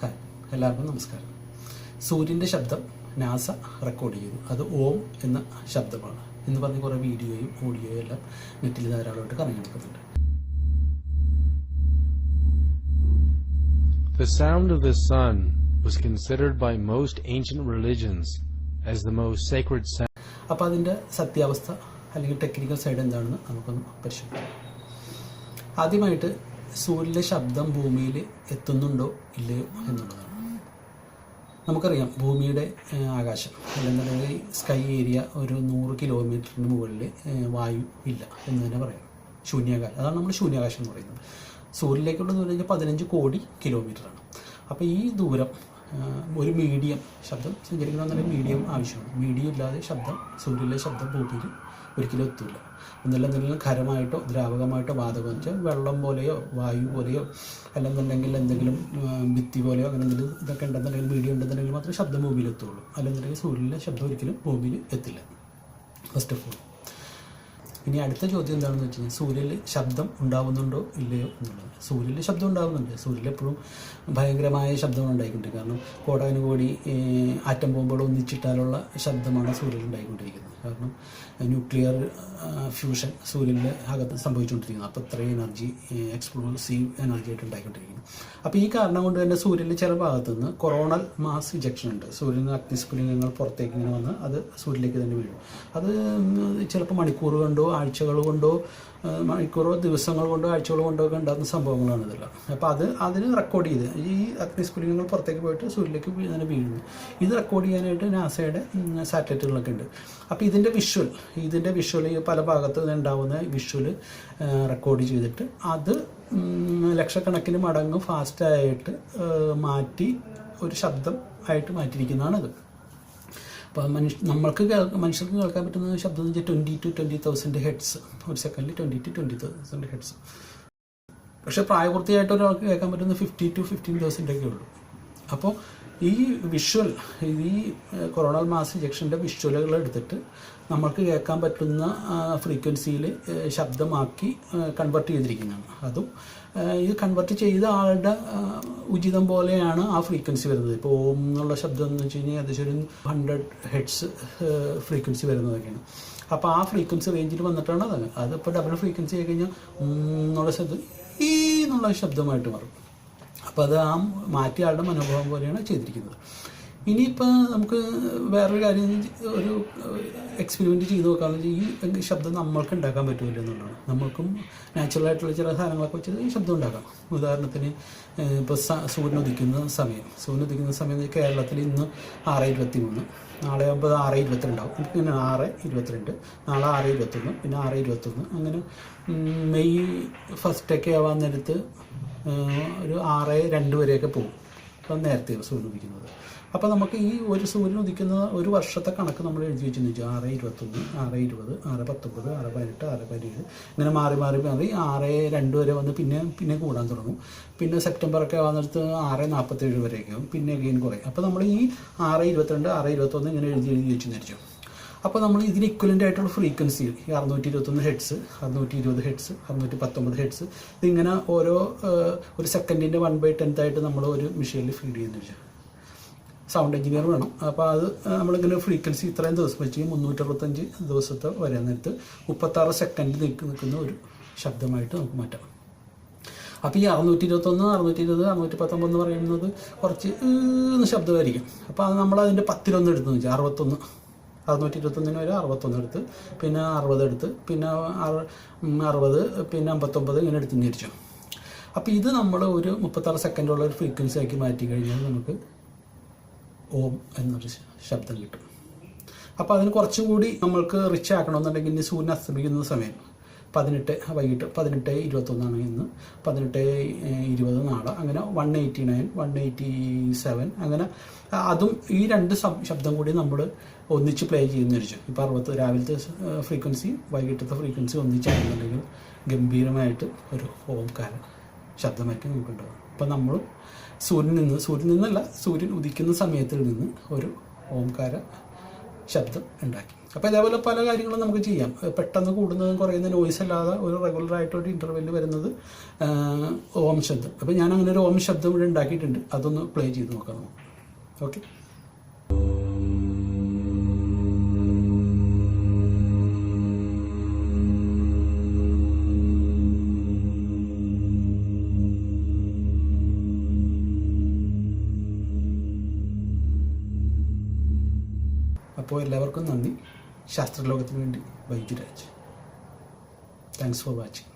Hi എല്ലാവർക്കും നമസ്കാരം. സൂര്യന്റെ ശബ്ദം നാസ റെക്കോർഡ് ചെയ്തു അത് ഓം എന്ന ശബ്ദമാണ്. എന്ന് പറഞ്ഞ് കുറേ വീഡിയോയും ഓഡിയോയും എല്ലാം നെറ്റിൽ ധാരാളമായിട്ട് കറങ്ങി നടക്കുന്നുണ്ട് The sound of the sun was considered by most ancient religions as the most sacred sound. അപ്പോൾ അതിന്റെ സത്യാവസ്ഥ അല്ലെങ്കിൽ ടെക്നിക്കൽ സൈഡ് എന്താണെന്ന് നമുക്കൊന്ന് പരിശോധിക്കാം. ആദ്യമായിട്ട് സൂര്യന്റെ ശബ്ദം ഭൂമിയിൽ എത്തുന്നുണ്ടോ ഇല്ലയോ എന്നുള്ളതാണ്. നമുക്കറിയാം ഭൂമിയുടെ ആകാശം അല്ലെന്നുണ്ടെങ്കിൽ സ്കൈ ഏരിയ ഒരു നൂറ് കിലോമീറ്ററിന് മുകളിൽ വായു ഇല്ല എന്ന് തന്നെ പറയാം. ശൂന്യാകാശം. അതാണ് നമ്മൾ ശൂന്യാകാശം എന്ന് പറയുന്നത്. സൂര്യനിലേക്കുള്ള ദൂരം പതിനഞ്ച് കോടി കിലോമീറ്ററാണ് അപ്പോൾ ഈ ദൂരം ഒരു മീഡിയം ശബ്ദം സഞ്ചരിക്കണമെന്നുണ്ടെങ്കിൽ മീഡിയം ആവശ്യമാണ്. മീഡിയം ഇല്ലാതെ ശബ്ദം സൂര്യനിലെ ശബ്ദം ഭൂമിയിൽ ഒരിക്കലും എത്തില്ല ഒന്നല്ല എന്തെങ്കിലും ഖരമായിട്ടോ ദ്രാവകമായിട്ടോ വാതകം വെച്ചാൽ വെള്ളം പോലെയോ വായു പോലെയോ അല്ലെന്നുണ്ടെങ്കിൽ എന്തെങ്കിലും ഭിത്തി പോലെയോ അങ്ങനെ എന്തെങ്കിലും ഇതൊക്കെ ഉണ്ടെന്നുണ്ടെങ്കിൽ മീഡിയം ഉണ്ടെന്നുണ്ടെങ്കിൽ മാത്രമേ ശബ്ദം ഭൂമിയിൽ എത്തുള്ളൂ. അല്ലെന്നുണ്ടെങ്കിൽ സൂര്യനിലെ ശബ്ദം ഒരിക്കലും ഭൂമിയിൽ എത്തില്ല. ഫസ്റ്റ് ഓഫ് ഓൾ ഇനി അടുത്ത ചോദ്യം എന്താണെന്ന് വെച്ച് കഴിഞ്ഞാൽ സൂര്യനിൽ ശബ്ദം ഉണ്ടാവുന്നുണ്ടോ ഇല്ലയോ എന്നുള്ളത്. സൂര്യനിൽ ശബ്ദം ഉണ്ടാകുന്നുണ്ട് സൂര്യനിൽ എപ്പോഴും ഭയങ്കരമായ ശബ്ദമാണ് ഉണ്ടായിക്കൊണ്ടിരിക്കുന്നത് കാരണം കോടാനുകോടി ആറ്റം ബോംബുകൾ ഒന്നിച്ചിട്ടാലുള്ള ശബ്ദമാണ് സൂര്യനിൽ ഉണ്ടായിക്കൊണ്ടിരിക്കുന്നത്. കാരണം ന്യൂക്ലിയർ ഫ്യൂഷൻ സൂര്യന്റെ അകത്ത് സംഭവിച്ചുകൊണ്ടിരിക്കുന്നത് അപ്പോൾ ഇത്രയും എനർജി എക്സ്പ്ലോസീവ് എനർജി ആയിട്ട് ഉണ്ടായിക്കൊണ്ടിരിക്കുന്നു. അപ്പോൾ ഈ കാരണം കൊണ്ട് തന്നെ സൂര്യന്റെ ചില ഭാഗത്ത് നിന്ന് കൊറോണൽ മാസ് ഇജക്ഷൻ ഉണ്ട്. സൂര്യന് അഗ്നിസ്ഫുലിംഗങ്ങൾ പുറത്തേക്ക് ഇങ്ങനെ വന്ന് അത് സൂര്യനിലേക്ക് തന്നെ വീഴും. അത് ചിലപ്പോൾ മണിക്കൂർ കൊണ്ടോ ആഴ്ചകൾ കൊണ്ടോ മണിക്കൂറോ ദിവസങ്ങൾ കൊണ്ടോ ആഴ്ചകൾ കൊണ്ടോ ഒക്കെ ഉണ്ടാകുന്ന സംഭവങ്ങളാണ് ഇതെല്ലാം. അപ്പോൾ അത് അതിന് റെക്കോർഡ് ചെയ്ത് ഈ അഗ്നിസ്ഫുലിംഗങ്ങൾ പുറത്തേക്ക് പോയിട്ട് സൂര്യനിലേക്ക് ഇങ്ങനെ വീഴുന്നു. ഇത് റെക്കോർഡ് ചെയ്യാനായിട്ട് നാസയുടെ സാറ്റലൈറ്റുകളൊക്കെ ഉണ്ട്. അപ്പോൾ ഇതിന്റെ വിഷ്വൽ ഇതിന്റെ വിഷ്വൽ പല ഭാഗത്ത് ഉണ്ടാവുന്ന വിഷ്വൽ റെക്കോർഡ് ചെയ്തിട്ട് അത് ലക്ഷക്കണക്കിന് മടങ്ങ് ഫാസ്റ്റായിട്ട് മാറ്റി ഒരു ശബ്ദം ആയിട്ട് മാറ്റിയിരിക്കുന്നതാണത്. അപ്പോൾ മനുഷ്യ നമ്മൾക്ക് മനുഷ്യർക്ക് കേൾക്കാൻ പറ്റുന്ന ശബ്ദം എന്ന് വെച്ചാൽ twenty two twenty thousand hertz ഒരു സെക്കൻഡിൽ twenty two twenty thousand hertz പക്ഷേ പ്രായപൂർത്തിയായിട്ട് ഒരാൾക്ക് കേൾക്കാൻ പറ്റുന്ന ഫിഫ്റ്റി ടു ഫിഫ്റ്റീൻ തൗസൻഡ് ഒക്കെ ഉള്ളൂ. അപ്പോൾ ഈ വിഷ്വൽ ഈ കൊറോണൽ മാസ് ഇഞ്ചക്ഷന്റെ വിഷ്വലുകൾ എടുത്തിട്ട് നമ്മൾക്ക് കേൾക്കാൻ പറ്റുന്ന ഫ്രീക്വൻസിയിൽ ശബ്ദമാക്കി കൺവെർട്ട് ചെയ്തിരിക്കുന്നതാണ്. അതും ഇത് കൺവെർട്ട് ചെയ്ത ആളുടെ ഉചിതം പോലെയാണ് ആ ഫ്രീക്വൻസി വരുന്നത്. ഇപ്പോൾ ഓം എന്നുള്ള ശബ്ദം എന്ന് വെച്ച് കഴിഞ്ഞാൽ ഏകദേശം ഒരു ഹൺഡ്രഡ് ഹെഡ്സ് ഫ്രീക്വൻസി വരുന്നതൊക്കെയാണ്. അപ്പോൾ ആ ഫ്രീക്വൻസി റേഞ്ചിൽ വന്നിട്ടാണ് അത്. അതിപ്പോൾ ഡബിൾ ഫ്രീക്വൻസി ആയി കഴിഞ്ഞാൽ എന്നുള്ള ശബ്ദം ഈ എന്നുള്ള ശബ്ദമായിട്ട് മാറും. അപ്പോൾ അത് ആ മാറ്റിയ ആളുടെ മനോഭാവം പോലെയാണ് ചെയ്തിരിക്കുന്നത്. ഇനിയിപ്പോൾ നമുക്ക് വേറൊരു കാര്യം ഒരു എക്സ്പെരിമെന്റ് ചെയ്ത് നോക്കാമെന്ന് വെച്ചാൽ ഈ ശബ്ദം നമ്മൾക്ക് ഉണ്ടാക്കാൻ പറ്റുമല്ലോ എന്നുള്ളതാണ്. നമ്മൾക്കും നാച്ചുറലായിട്ടുള്ള ചില സാധനങ്ങളൊക്കെ വെച്ചിട്ട് ഈ ശബ്ദം ഉണ്ടാക്കാം. ഉദാഹരണത്തിന് ഇപ്പോൾ സൂര്യൻ ഉദിക്കുന്ന സമയം. സൂര്യൻ ഉദിക്കുന്ന സമയം കേരളത്തിൽ ഇന്ന് ആറ് ഇരുപത്തി മൂന്ന് നാളെ ആകുമ്പോൾ ആറ് ഇരുപത്തിരണ്ടാവും. പിന്നെ ആറ് ഇരുപത്തിരണ്ട്. നാളെ ആറ് ഇരുപത്തൊന്ന് പിന്നെ ആറ് ഇരുപത്തൊന്ന് അങ്ങനെ മെയ് ഫസ്റ്റൊക്കെ ആവാൻ നേരത്ത് ഒരു ആറ് രണ്ട് വരെയൊക്കെ പോകും. അപ്പം നേരത്തെ സൂര്യൻ ഉദിക്കുന്നത്. അപ്പോൾ നമുക്ക് ഈ ഒരു സൂര്യൻ ഉദിക്കുന്ന ഒരു വർഷത്തെ കണക്ക് നമ്മൾ എഴുതി വെച്ചെന്ന് വെച്ചാൽ ആറ് ഇരുപത്തൊന്ന് ആറ് ഇരുപത് ആറ് പത്തൊമ്പത് ആറ് പതിനെട്ട് ആറ് പതിനേഴ്. ഇങ്ങനെ മാറി മാറി മാറി ആറ് രണ്ട് വരെ വന്ന് പിന്നെ പിന്നെ കൂടാൻ തുടങ്ങും. പിന്നെ സെപ്റ്റംബറൊക്കെ ആവുന്നിടത്ത് ആറ് നാൽപ്പത്തേഴ് വരെയൊക്കെ ആവും പിന്നെ ഗെയിൻ കുറയും. അപ്പോൾ നമ്മൾ ഈ ആറ് ഇരുപത്തിരണ്ട് ആറ് ഇരുപത്തൊന്ന് ഇങ്ങനെ എഴുതി എഴുതി വെച്ച് വിചാരിച്ചു അപ്പോൾ നമ്മൾ ഇതിന് ഇക്വലന്റ് ആയിട്ടുള്ള ഫ്രീക്വൻസി ഈ അറുന്നൂറ്റി ഇരുപത്തൊന്ന് ഹെഡ്സ് അറുന്നൂറ്റി ഇരുപത് ഹെഡ്സ് അറുന്നൂറ്റി പത്തൊമ്പത് ഹെഡ്സ് ഇതിങ്ങനെ ഓരോ ഒരു സെക്കൻഡിന്റെ വൺ ബൈ ടെൻത്ത് ആയിട്ട് നമ്മൾ ഒരു മെഷീനിൽ ഫീഡ് ചെയ്യുന്ന സൗണ്ട് എഞ്ചിനീയർ വേണം. അപ്പോൾ അത് നമ്മളിങ്ങനെ ഫ്രീക്വൻസി ഇത്രയും ദിവസം വെച്ച് മുന്നൂറ്ററുപത്തഞ്ച് ദിവസത്തെ വരാൻ നേരത്ത് മുപ്പത്താറ് സെക്കൻഡ് നിൽക്ക് നിൽക്കുന്ന ഒരു ശബ്ദമായിട്ട് നമുക്ക് മാറ്റാം. അപ്പോൾ ഈ അറുന്നൂറ്റി ഇരുപത്തൊന്ന് അറുന്നൂറ്റി ഇരുപത് അറുന്നൂറ്റി പത്തൊമ്പത് എന്ന് പറയുന്നത് കുറച്ച് ശബ്ദമായിരിക്കും. അപ്പോൾ അത് നമ്മൾ അതിന്റെ പത്തിലൊന്ന് എടുത്തു വെച്ചാൽ അറുപത്തൊന്ന്. അറുന്നൂറ്റി ഇരുപത്തൊന്നിന് വരെ അറുപത്തൊന്ന് എടുത്ത് പിന്നെ അറുപത് എടുത്ത് പിന്നെ അറുപത് പിന്നെ അമ്പത്തൊമ്പത് ഇങ്ങനെ എടുത്ത് തിരിച്ചു അപ്പോൾ ഇത് നമ്മൾ ഒരു മുപ്പത്താറ് സെക്കൻഡുള്ള ഒരു ഫ്രീക്വൻസി ആക്കി മാറ്റി കഴിഞ്ഞാൽ നമുക്ക് ഓം എന്നൊരു ശബ്ദം കിട്ടും. അപ്പോൾ അതിന് കുറച്ചുകൂടി നമ്മൾക്ക് റിച്ച് ആക്കണമെന്നുണ്ടെങ്കിൽ സൂര്യൻ അസ്തമിക്കുന്ന സമയം. പതിനെട്ട് വൈകിട്ട് പതിനെട്ട് ഇരുപത്തൊന്നാണ് ഇന്ന്. പതിനെട്ട് ഇരുപത് നാളെ. അങ്ങനെ one eighty nine one eighty seven അങ്ങനെ അതും ഈ രണ്ട് ശബ്ദം കൂടി നമ്മൾ ഒന്നിച്ച് പ്ലേ ചെയ്യുന്ന വെച്ചു ഇപ്പോൾ അറുപത്തി രാവിലത്തെ ഫ്രീക്വൻസി വൈകിട്ടത്തെ ഫ്രീക്വൻസി ഒന്നിച്ചാണെന്നുണ്ടെങ്കിൽ ഗംഭീരമായിട്ട് ഒരു ഓംകാരം ശബ്ദമായിരിക്കും നമുക്കുണ്ടാവും അപ്പം നമ്മൾ സൂര്യനിൽ നിന്ന് സൂര്യൻ നിന്നല്ല സൂര്യൻ ഉദിക്കുന്ന സമയത്തിൽ നിന്ന് ഒരു ഓംകാര ശബ്ദം ഉണ്ടാക്കി. അപ്പോൾ ഇതേപോലെ പല കാര്യങ്ങളും നമുക്ക് ചെയ്യാം. പെട്ടെന്ന് കൂടുന്നതും കുറയുന്ന നോയ്സ് അല്ലാതെ ഒരു റെഗുലർ ആയിട്ടൊരു ഇന്റർവെല്ലിൽ വരുന്നത് ഓം ശബ്ദം. അപ്പോൾ ഞാൻ അങ്ങനെ ഒരു ഓം ശബ്ദം ഇവിടെ ഉണ്ടാക്കിയിട്ടുണ്ട്. അതൊന്ന് പ്ലേ ചെയ്ത് നോക്കാം നമുക്ക്. ഓക്കെ അപ്പോൾ എല്ലാവർക്കും നന്ദി. ശാസ്ത്രലോകത്തിന് വേണ്ടി ബൈജുരാജ് താങ്ക്സ് ഫോർ വാച്ചിങ്